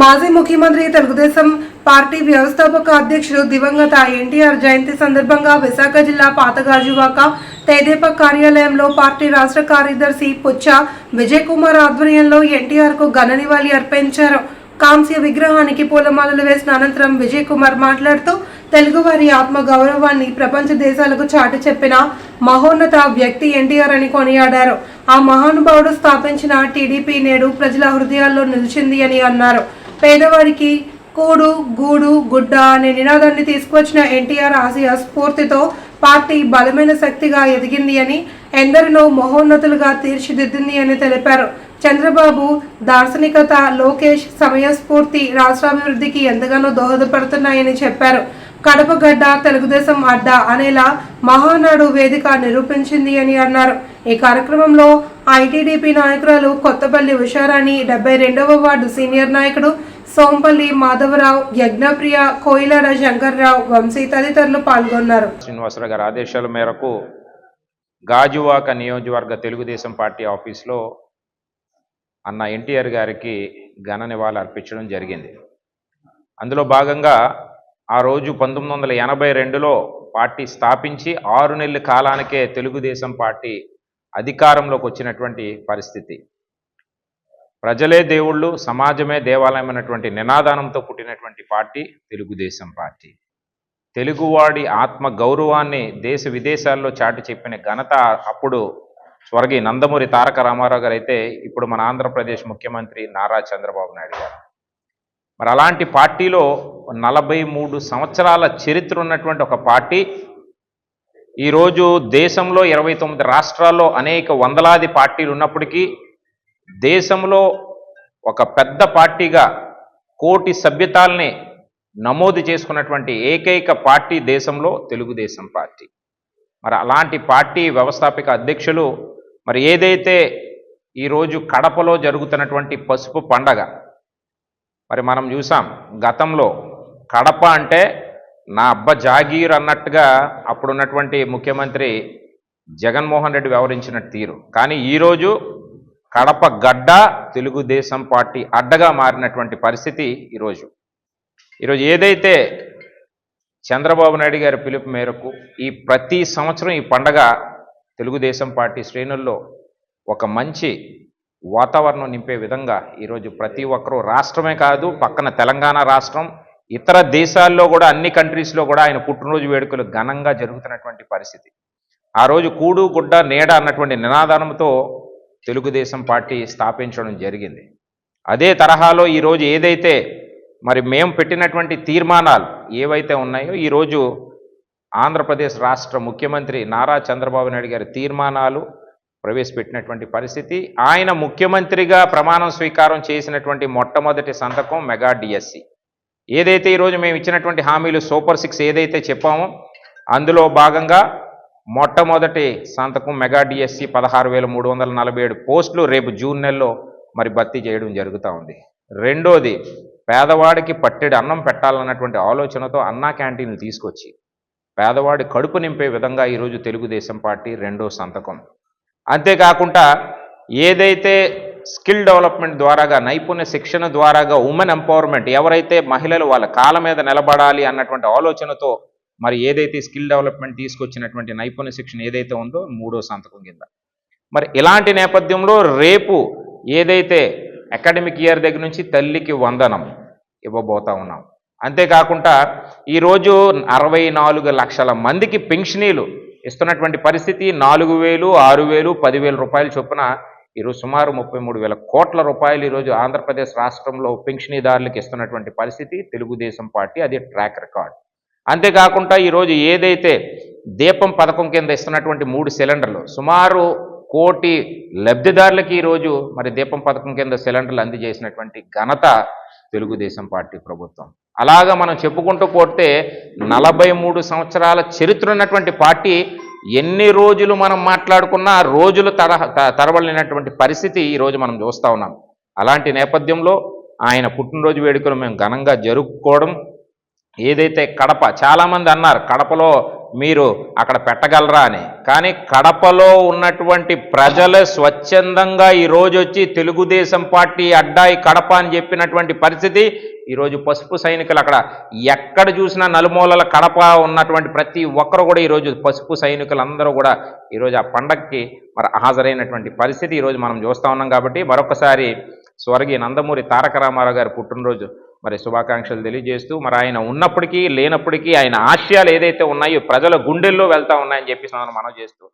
మాజీ ముఖ్యమంత్రి తెలుగుదేశం పార్టీ వ్యవస్థాపక అధ్యక్షుడు దివంగత ఎన్టీఆర్ జయంతి సందర్భంగా విశాఖ జిల్లా పాతగాజువాక తెదేప కార్యాలయంలో పార్టీ రాష్ట్ర కార్యదర్శి పుచ్చ విజయ్ కుమార్ ఆధ్వర్యంలో ఎన్టీఆర్కు ఘన నివాళి అర్పించారు. కాంస్య విగ్రహానికి పూలమాలలు వేసిన అనంతరం విజయ్ కుమార్ మాట్లాడుతూ తెలుగువారి ఆత్మ గౌరవాన్ని ప్రపంచ దేశాలకు చాటి చెప్పిన మహోన్నత వ్యక్తి ఎన్టీఆర్ అని కొనియాడారు. ఆ మహానుభావుడు స్థాపించిన టీడీపీ నేడు ప్రజల హృదయాల్లో నిలిచింది అని అన్నారు. పేదవాడికి కూడు గూడు గుడ్డ అనే నినాదాన్ని తీసుకువచ్చిన ఎన్టీఆర్ ఆశయ స్ఫూర్తితో పార్టీ బలమైన శక్తిగా ఎదిగింది అని ఎందరినో మహోన్నతులుగా తీర్చిదిద్దింది అని తెలిపారు. చంద్రబాబు దార్శనికత లోకేష్ సమయస్ఫూర్తి రాష్ట్రాభివృద్ధికి ఎంతగానో దోహదపడుతున్నాయని చెప్పారు. కడపగడ్డ తెలుగుదేశం అడ్డా అనేలా మహానాడు వేదిక నిరూపించింది అని అన్నారు. ఈ కార్యక్రమంలో ఐటీడీపీ నాయకురాలు కొత్తపల్లి ఉషారాణి డెబ్బై రెండవ వార్డు సీనియర్ నాయకుడు సోంపల్లి మాధవరావు యజ్ఞప్రియ కోయిలాడ శంకర్రావు వంశీ తదితరులు పాల్గొన్నారు. శ్రీనివాసరావు గారి ఆదేశాల మేరకు గాజువాక నియోజకవర్గ తెలుగుదేశం పార్టీ ఆఫీస్లో అన్న ఎన్టీఆర్ గారికి ఘన నివాళులు అర్పించడం జరిగింది. అందులో భాగంగా ఆ రోజు పంతొమ్మిది వందల ఎనభై రెండులో పార్టీ స్థాపించి ఆరు నెలల కాలానికే తెలుగుదేశం పార్టీ అధికారంలోకి వచ్చినటువంటి పరిస్థితి. ప్రజలే దేవుళ్ళు సమాజమే దేవాలయం అన్నటువంటి నినాదానంతో పుట్టినటువంటి పార్టీ తెలుగుదేశం పార్టీ. తెలుగువాడి ఆత్మ గౌరవాన్ని దేశ విదేశాల్లో చాటి చెప్పిన ఘనత అప్పుడు స్వర్గీయ నందమూరి తారక రామారావు గారు అయితే ఇప్పుడు మన ఆంధ్రప్రదేశ్ ముఖ్యమంత్రి నారా చంద్రబాబు నాయుడు గారు. మరి అలాంటి పార్టీలో నలభై మూడు సంవత్సరాల చరిత్ర ఉన్నటువంటి ఒక పార్టీ ఈరోజు దేశంలో ఇరవై తొమ్మిది రాష్ట్రాల్లో అనేక వందలాది పార్టీలు ఉన్నప్పటికీ దేశంలో ఒక పెద్ద పార్టీగా కోటి సభ్యతాల్ని నమోదు చేసుకున్నటువంటి ఏకైక పార్టీ దేశంలో తెలుగుదేశం పార్టీ. మరి అలాంటి పార్టీ వ్యవస్థాపక అధ్యక్షులు మరి ఏదైతే ఈరోజు కడపలో జరుగుతున్నటువంటి పసుపు పండగ మరి మనం చూసాం గతంలో కడప అంటే నా అబ్బ జాగీర్ అన్నట్టుగా అప్పుడున్నటువంటి ముఖ్యమంత్రి జగన్మోహన్ రెడ్డి వ్యవహరించిన తీరు. కానీ ఈరోజు కడప గడ్డ తెలుగుదేశం పార్టీ అడ్డగా మారినటువంటి పరిస్థితి ఈరోజు ఈరోజు ఏదైతే చంద్రబాబు నాయుడు గారి పిలుపు మేరకు ఈ ప్రతి సంవత్సరం ఈ పండగ తెలుగుదేశం పార్టీ శ్రేణుల్లో ఒక మంచి వాతావరణం నింపే విధంగా ఈరోజు ప్రతి ఒక్కరూ రాష్ట్రమే కాదు పక్కన తెలంగాణ రాష్ట్రం ఇతర దేశాల్లో కూడా అన్ని కంట్రీస్లో కూడా ఆయన పుట్టినరోజు వేడుకలు ఘనంగా జరుగుతున్నటువంటి పరిస్థితి. ఆ రోజు కూడు గుడ్డ నీడ అన్నటువంటి నినాదానంతో తెలుగుదేశం పార్టీ స్థాపించడం జరిగింది. అదే తరహాలో ఈరోజు ఏదైతే మరి మేము పెట్టినటువంటి తీర్మానాలు ఏవైతే ఉన్నాయో ఈరోజు ఆంధ్రప్రదేశ్ రాష్ట్ర ముఖ్యమంత్రి నారా చంద్రబాబు నాయుడు గారి తీర్మానాలు ప్రవేశపెట్టినటువంటి పరిస్థితి. ఆయన ముఖ్యమంత్రిగా ప్రమాణం స్వీకారం చేసినటువంటి మొట్టమొదటి సంతకం మెగా డిఎస్సి. ఏదైతే ఈరోజు మేము ఇచ్చినటువంటి హామీలు సూపర్ సిక్స్ ఏదైతే చెప్పామో అందులో భాగంగా మొట్టమొదటి సంతకం మెగా డిఎస్సి పదహారు వేల మూడు వందల నలభై ఏడు పోస్టులు రేపు జూన్ నెలలో మరి భర్తీ చేయడం జరుగుతూ ఉంది. రెండోది పేదవాడికి పట్టెడు అన్నం పెట్టాలన్నటువంటి ఆలోచనతో అన్నా క్యాంటీన్లు తీసుకొచ్చి పేదవాడి కడుపు నింపే విధంగా ఈరోజు తెలుగుదేశం పార్టీ రెండో సంతకం. అంతేకాకుండా ఏదైతే స్కిల్ డెవలప్మెంట్ ద్వారాగా నైపుణ్య శిక్షణ ద్వారాగా ఉమెన్ ఎంపవర్మెంట్ ఎవరైతే మహిళలు వాళ్ళ కాళ్ళ మీద నిలబడాలి అన్నటువంటి ఆలోచనతో మరి ఏదైతే స్కిల్ డెవలప్మెంట్ తీసుకొచ్చినటువంటి నైపుణ్య శిక్షణ ఏదైతే ఉందో మూడో సంతకం కింద. మరి ఇలాంటి నేపథ్యంలో రేపు ఏదైతే అకాడమిక్ ఇయర్ దగ్గర నుంచి తల్లికి వందనం ఇవ్వబోతా ఉన్నాం. అంతేకాకుండా ఈరోజు అరవై నాలుగు లక్షల మందికి పెన్షనీలు ఇస్తున్నటువంటి పరిస్థితి నాలుగు వేలు ఆరు వేలు పదివేల రూపాయల చొప్పున ఈరోజు సుమారు ముప్పై మూడు వేల కోట్ల రూపాయలు ఈరోజు ఆంధ్రప్రదేశ్ రాష్ట్రంలో పెన్షనీదారులకు ఇస్తున్నటువంటి పరిస్థితి తెలుగుదేశం పార్టీ అది ట్రాక్ రికార్డ్. అంతేకాకుండా ఈరోజు ఏదైతే దీపం పథకం కింద ఇస్తున్నటువంటి మూడు సిలిండర్లు సుమారు కోటి లబ్ధిదారులకి ఈరోజు మరి దీపం పథకం కింద సిలిండర్లు అందజేసినటువంటి ఘనత తెలుగుదేశం పార్టీ ప్రభుత్వం. అలాగా మనం చెప్పుకుంటూ పోతే నలభై మూడు సంవత్సరాల చరిత్ర ఉన్నటువంటి పార్టీ ఎన్ని రోజులు మనం మాట్లాడుకున్నా రోజులు తర త- తరబడినటువంటి పరిస్థితి ఈరోజు మనం చూస్తూ ఉన్నాం. అలాంటి నేపథ్యంలో ఆయన పుట్టినరోజు వేడుకలు మేము ఘనంగా జరుపుకోవడం ఏదైతే కడప చాలామంది అన్నారు కడపలో మీరు అక్కడ పెట్టగలరా అని. కానీ కడపలో ఉన్నటువంటి ప్రజలు స్వచ్ఛందంగా ఈరోజు వచ్చి తెలుగుదేశం పార్టీ అడ్డాయి కడప అని చెప్పినటువంటి పరిస్థితి. ఈరోజు పసుపు సైనికులు అక్కడ ఎక్కడ చూసినా నలుమూలల కడప ఉన్నటువంటి ప్రతి ఒక్కరు కూడా ఈరోజు పసుపు సైనికులందరూ కూడా ఈరోజు ఆ పండగకి మరి హాజరైనటువంటి పరిస్థితి ఈరోజు మనం చూస్తూ ఉన్నాం కాబట్టి మరొకసారి స్వర్గీయ నందమూరి తారక రామారావు గారి పుట్టినరోజు మరి శుభాకాంక్షలు తెలియజేస్తూ మరి ఆయన ఉన్నప్పటికీ లేనప్పటికీ ఆయన ఆశయాలు ఏదైతే ఉన్నాయో ప్రజల గుండెల్లో వెళ్తా ఉన్నాయని చెప్పేసి మనం మనం చేస్తూ